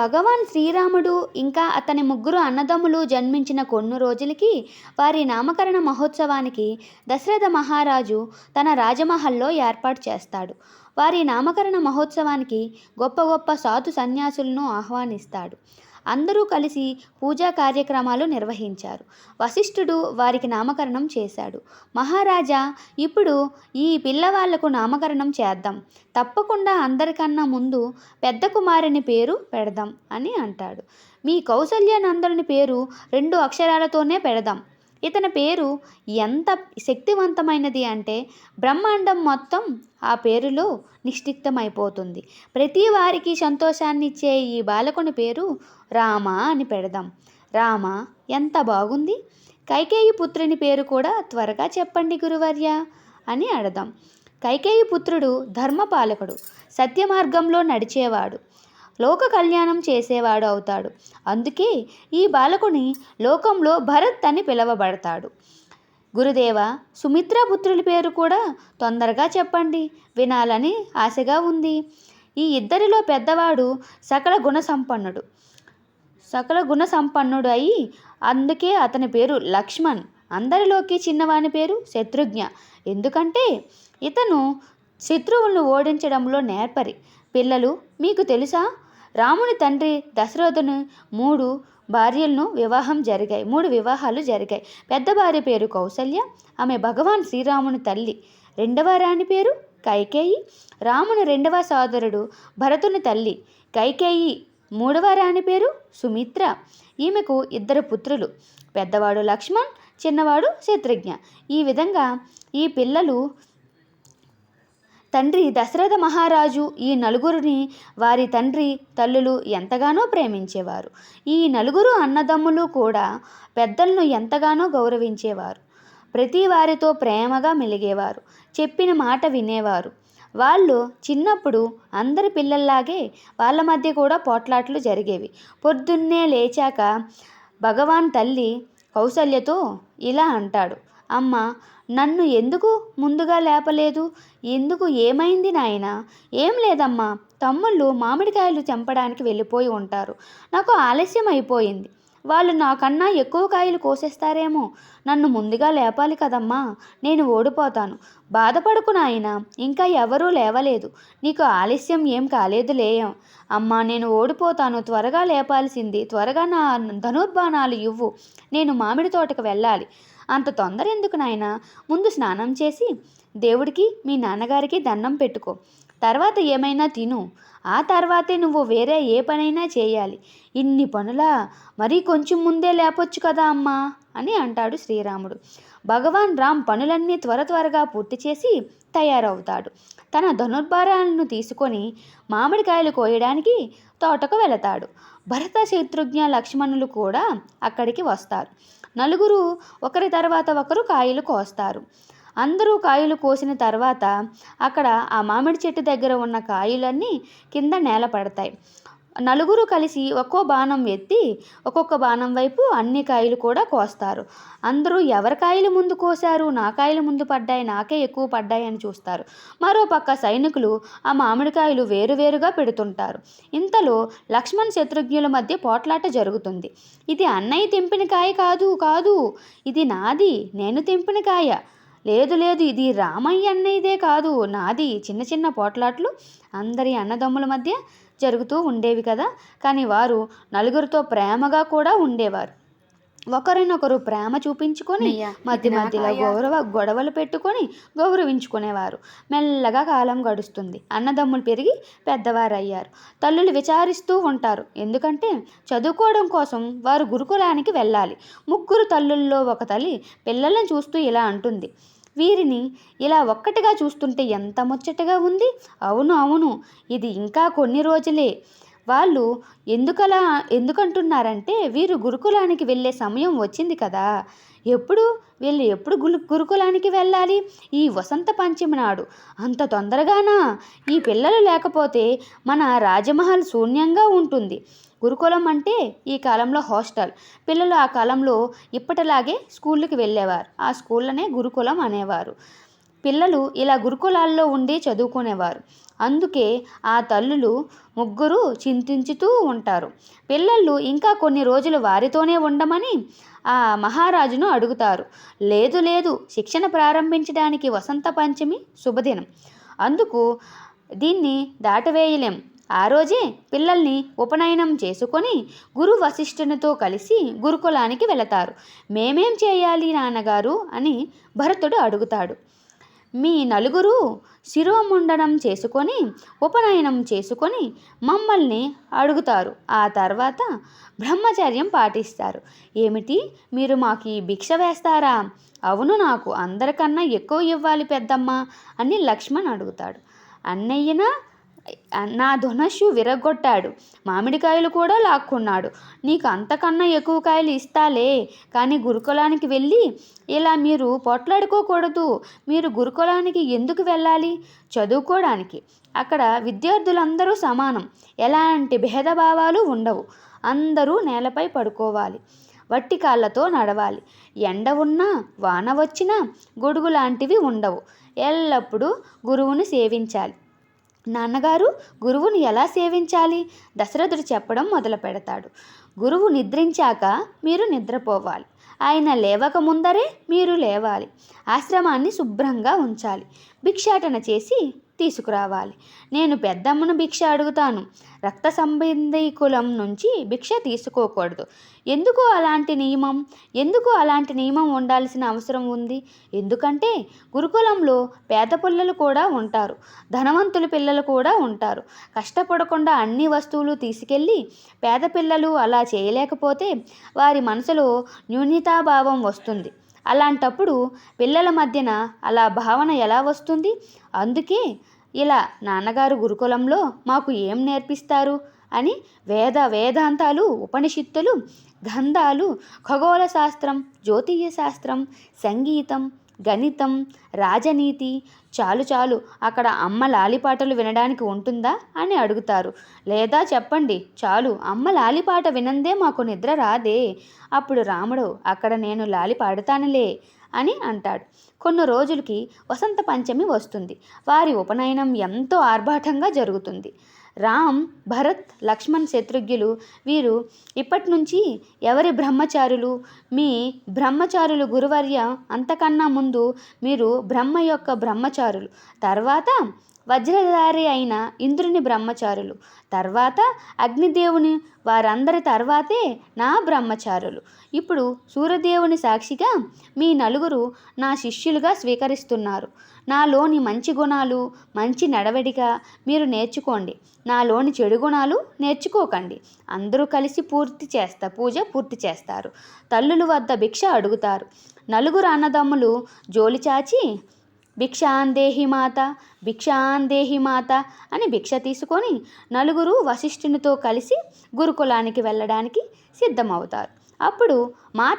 భగవాన్ శ్రీరాముడు ఇంకా అతని ముగ్గురు అన్నదమ్ములు జన్మించిన కొన్ని రోజులకి వారి నామకరణ మహోత్సవానికి దశరథ మహారాజు తన రాజమహల్లో ఏర్పాటు చేస్తాడు. వారి నామకరణ మహోత్సవానికి గొప్ప గొప్ప సాధు సన్యాసులను ఆహ్వానిస్తాడు. అందరూ కలిసి పూజా కార్యక్రమాలు నిర్వహించారు. వశిష్ఠుడు వారికి నామకరణం చేశాడు. మహారాజా ఇప్పుడు ఈ పిల్లవాళ్ళకు నామకరణం చేద్దాం. తప్పకుండా అందరికన్నా ముందు పెద్ద కుమారుని పేరు పెడదాం అని అంటాడు. మీ కౌసల్యానందరుని పేరు రెండు అక్షరాలతోనే పెడదాం. ఇతని పేరు ఎంత శక్తివంతమైనది అంటే బ్రహ్మాండం మొత్తం ఆ పేరులో నిష్టిక్తమైపోతుంది ప్రతి వారికి సంతోషాన్ని ఇచ్చే ఈ బాలకుని పేరు రామ అని పెడదాం. రామ ఎంత బాగుంది? కైకేయి పుత్రుని పేరు కూడా త్వరగా చెప్పండి గురువర్య అని అడదాం. కైకేయి పుత్రుడు ధర్మపాలకుడు సత్య మార్గంలో నడిచేవాడు. లోక కళ్యాణం చేసేవాడు అవుతాడు. అందుకే ఈ బాలకుని లోకంలో భరత్ అని పిలువబడతాడు. గురుదేవ సుమిత్రాపుత్రుల పేరు కూడా తొందరగా చెప్పండి. వినాలని ఆశగా ఉంది. ఈ ఇద్దరిలో పెద్దవాడు సకల గుణ సంపన్నుడు సకల గుణ సంపన్నుడు అయి అందుకే అతని పేరు లక్ష్మణ్. అందరిలోకి చిన్నవాని పేరు శత్రుఘ్న. ఎందుకంటే ఇతను శత్రువులను ఓడించడంలో నేర్పరి. పిల్లలు మీకు తెలుసా? రాముని తండ్రి దశరథును మూడు భార్యలను వివాహం జరిగాయి. మూడు వివాహాలు జరిగాయి. పెద్ద భార్య పేరు కౌసల్య ఆమె భగవాన్ శ్రీరాముని తల్లి. రెండవ రాణి పేరు కైకేయి. రాముని రెండవ సోదరుడు భరతుని తల్లి కైకేయి. మూడవ రాణి పేరు సుమిత్ర. ఈమెకు ఇద్దరు పుత్రులు. పెద్దవాడు లక్ష్మణ్ చిన్నవాడు శత్రుఘ్న. ఈ విధంగా ఈ పిల్లలు తండ్రి దశరథ మహారాజు ఈ నలుగురిని వారి తండ్రి తల్లులు ఎంతగానో ప్రేమించేవారు. ఈ నలుగురు అన్నదమ్ములు కూడా పెద్దలను ఎంతగానో గౌరవించేవారు. ప్రతి వారితో ప్రేమగా మెలిగేవారు. చెప్పిన మాట వినేవారు. వాళ్ళు చిన్నప్పుడు అందరి పిల్లల్లాగే వాళ్ళ మధ్య కూడా పోట్లాట్లు జరిగేవి. పొద్దున్నే లేచాక భగవాన్ తల్లి కౌసల్యతో ఇలా అంటాడు. అమ్మ నన్ను ఎందుకు ముందుగా లేపలేదు? ఎందుకు ఏమైంది నాయన? ఏం లేదమ్మా. తమ్ముళ్ళు మామిడికాయలు చంపడానికి వెళ్ళిపోయి ఉంటారు. నాకు ఆలస్యం అయిపోయింది. వాళ్ళు నాకన్నా ఎక్కువ కాయలు కోసేస్తారేమో. నన్ను ముందుగా లేపాలి కదమ్మా. నేను ఓడిపోతాను. బాధపడుకు నాయన. ఇంకా ఎవరూ లేవలేదు. నీకు ఆలస్యం ఏం కాలేదు అమ్మా నేను ఓడిపోతాను. త్వరగా లేపాల్సింది. త్వరగా నా ధనుర్బాణాలు ఇవ్వు. నేను మామిడి తోటకు వెళ్ళాలి. అంత తొందర ఎందుకు నాయన? ముందు స్నానం చేసి దేవుడికి మీ నాన్నగారికి దండం పెట్టుకో. తర్వాత ఏమైనా తిను. ఆ తర్వాతే నువ్వు వేరే ఏ పనైనా చేయాలి. ఇన్ని పనులా? మరీ కొంచెం ముందే లేపొచ్చు కదా అమ్మా? అని అంటాడు శ్రీరాముడు. భగవాన్ రామ్ పనులన్నీ త్వర త్వరగా పూర్తి చేసి తయారవుతాడు. తన ధనుర్భారాలను తీసుకొని మామిడికాయలు కోయడానికి తోటకు వెళతాడు. భరత శత్రుఘ్న లక్ష్మణులు కూడా అక్కడికి వస్తారు. నలుగురు ఒకరి తర్వాత ఒకరు కాయలు కోస్తారు. అందరూ కాయలు కోసిన తర్వాత అక్కడ ఆ మామిడి చెట్టు దగ్గర ఉన్న కాయలన్నీ కింద నేల పడతాయి నలుగురు కలిసి ఒక్కో బాణం ఎత్తి ఒక్కొక్క బాణం వైపు అన్ని కాయలు కూడా కోస్తారు. అందరూ ఎవరి కాయలు ముందు కోసారు నా కాయలు ముందు పడ్డాయి నాకే ఎక్కువ పడ్డాయి అని చూస్తారు. మరో పక్క సైనికులు ఆ మామిడికాయలు వేరువేరుగా పెడుతుంటారు. ఇంతలో లక్ష్మణ్ శత్రుఘ్నుల మధ్య పోట్లాట జరుగుతుంది. ఇది అన్నయ్య తెంపిన కాయ కాదు కాదు. ఇది నాది నేను తెంపిన కాయ. లేదు లేదు ఇది రామయ్య అన్నయ్యదే కాదు. నాది చిన్న చిన్న పోట్లాట్లు అందరి అన్నదమ్ముల మధ్య జరుగుతూ ఉండేవి కదా. కానీ వారు నలుగురితో ప్రేమగా కూడా ఉండేవారు. ఒకరినొకరు ప్రేమ చూపించుకొని మధ్య మధ్యలో గౌరవ గొడవలు పెట్టుకొని గౌరవించుకునేవారు. మెల్లగా కాలం గడుస్తుంది. అన్నదమ్ములు పెరిగి పెద్దవారయ్యారు. తల్లులు విచారిస్తూ ఉంటారు. ఎందుకంటే చదువుకోవడం కోసం వారు గురుకులానికి వెళ్ళాలి. ముగ్గురు తల్లుల్లో ఒక తల్లి పిల్లలను చూస్తూ ఇలా అంటుంది. వీరిని ఇలా ఒక్కటిగా చూస్తుంటే ఎంత ముచ్చటగా ఉంది. అవును అవును ఇది ఇంకా కొన్ని రోజులే. వాళ్ళు ఎందుకలా ఎందుకంటున్నారంటే వీరు గురుకులానికి వెళ్ళే సమయం వచ్చింది కదా. ఎప్పుడు వీళ్ళు ఎప్పుడు గురు గురుకులానికి వెళ్ళాలి? ఈ వసంత పంచమి నాడు. అంత తొందరగానా? ఈ పిల్లలు లేకపోతే మన రాజమహల్ శూన్యంగా ఉంటుంది. గురుకులం అంటే ఈ కాలంలో హాస్టల్. పిల్లలు ఆ కాలంలో ఇప్పటిలాగే స్కూళ్ళకి వెళ్ళేవారు. ఆ స్కూళ్ళనే గురుకులం అనేవారు. పిల్లలు ఇలా గురుకులాల్లో ఉండి చదువుకునేవారు. అందుకే ఆ తల్లులు ముగ్గురు చింతించుతూ ఉంటారు. పిల్లలు ఇంకా కొన్ని రోజులు వారితోనే ఉండమని ఆ మహారాజును అడుగుతారు. లేదు లేదు శిక్షణ ప్రారంభించడానికి వసంత పంచమి శుభదినం. అందుకు దీన్ని దాటవేయలేం. ఆ రోజే పిల్లల్ని ఉపనయనం చేసుకొని గురు వశిష్ఠునితో కలిసి గురుకులానికి వెళతారు. మేమేం చేయాలి నాన్నగారు అని భరతుడు అడుగుతాడు. మీ నలుగురు శిరోముండనం చేసుకొని ఉపనయనం చేసుకొని మమ్మల్ని అడుగుతారు. ఆ తర్వాత బ్రహ్మచర్యం పాటిస్తారు. ఏమిటి? మీరు మాకు ఈ భిక్ష వేస్తారా? అవును నాకు అందరికన్నా ఎక్కువ ఇవ్వాలి పెద్దమ్మ అని లక్ష్మణ్ అడుగుతాడు. అన్నయ్యన నా ధనుషు విరగొట్టాడు. మామిడికాయలు కూడా లాక్కున్నాడు. నీకు అంతకన్నా ఎక్కువ కాయలు ఇస్తాలే. కానీ గురుకులానికి వెళ్ళి ఇలా మీరు పోట్లాడుకోకూడదు. మీరు గురుకులానికి ఎందుకు వెళ్ళాలి? చదువుకోవడానికి. అక్కడ విద్యార్థులందరూ సమానం. ఎలాంటి భేదభావాలు ఉండవు. అందరూ నేలపై పడుకోవాలి. వట్టి కాళ్ళతో నడవాలి. ఎండ ఉన్నా వాన వచ్చినా గొడుగు లాంటివి ఉండవు. ఎల్లప్పుడూ గురువుని సేవించాలి. నాన్నగారు గురువుని ఎలా సేవించాలి? దశరథుడు చెప్పడం మొదలు పెడతాడు. గురువు నిద్రించాక మీరు నిద్రపోవాలి. ఆయన లేవక ముందరే మీరు లేవాలి. ఆశ్రమాన్ని శుభ్రంగా ఉంచాలి. భిక్షాటన చేసి తీసుకురావాలి. నేను పెద్దమ్మను భిక్ష అడుగుతాను. రక్త సంబంధీకులం నుంచి భిక్ష తీసుకోకూడదు. ఎందుకు అలాంటి నియమం? ఎందుకు అలాంటి నియమం ఉండాల్సిన అవసరం ఉంది? ఎందుకంటే గురుకులంలో పేద పిల్లలు కూడా ఉంటారు. ధనవంతుల పిల్లలు కూడా ఉంటారు. కష్టపడకుండా అన్ని వస్తువులు తీసుకెళ్ళి పేద పిల్లలు అలా చేయలేకపోతే వారి మనసులో న్యూన్యతాభావం వస్తుంది. అలాంటప్పుడు పిల్లల మధ్యన అలా భావన ఎలా వస్తుంది? అందుకే ఇలా నాన్నగారు గురుకులంలో మాకు ఏం నేర్పిస్తారు? అని వేద వేదాంతాలు ఉపనిషత్తులు గంధాలు ఖగోళ శాస్త్రం జ్యోతిష్య శాస్త్రం సంగీతం గణితం రాజనీతి చాలు చాలు అక్కడ అమ్మ లాలిపాటలు వినడానికి ఉంటుందా అని అడుగుతారు. లేదా చెప్పండి చాలు అమ్మ లాలిపాట వినందే మాకు నిద్ర రాదే. అప్పుడు రాముడు అక్కడ నేను లాలి పాడుతానులే అని అంటాడు. కొన్ని రోజులకి వసంత పంచమి వస్తుంది. వారి ఉపనయనం ఎంతో ఆర్భాటంగా జరుగుతుంది. రామ్ భరత్ లక్ష్మణ్ శత్రుఘ్నులు. వీరు ఇప్పటి నుంచి ఎవరి బ్రహ్మచారులు? మీ బ్రహ్మచారులు గురువర్య అంతకన్నా ముందు మీరు బ్రహ్మ యొక్క బ్రహ్మచారులు. తర్వాత వజ్రధారి అయిన ఇంద్రుని బ్రహ్మచారులు. తర్వాత అగ్నిదేవుని వారందరి తర్వాతే నా బ్రహ్మచారులు. ఇప్పుడు సూర్యదేవుని సాక్షిగా మీ నలుగురు నా శిష్యులుగా స్వీకరిస్తున్నారు. నాలోని మంచి గుణాలు మంచి నడవడిక మీరు నేర్చుకోండి. నాలోని చెడు గుణాలు నేర్చుకోకండి. అందరూ కలిసి పూర్తి చేస్తా పూజ పూర్తి చేస్తారు. తల్లుల వద్ద భిక్ష అడుగుతారు. నలుగురు అన్నదమ్ములు జోలి చాచి భిక్షాందేహి మాత భిక్షాందేహి మాత అని భిక్ష తీసుకొని నలుగురు వశిష్ఠునితో కలిసి గురుకులానికి వెళ్ళడానికి సిద్ధమవుతారు. అప్పుడు మాత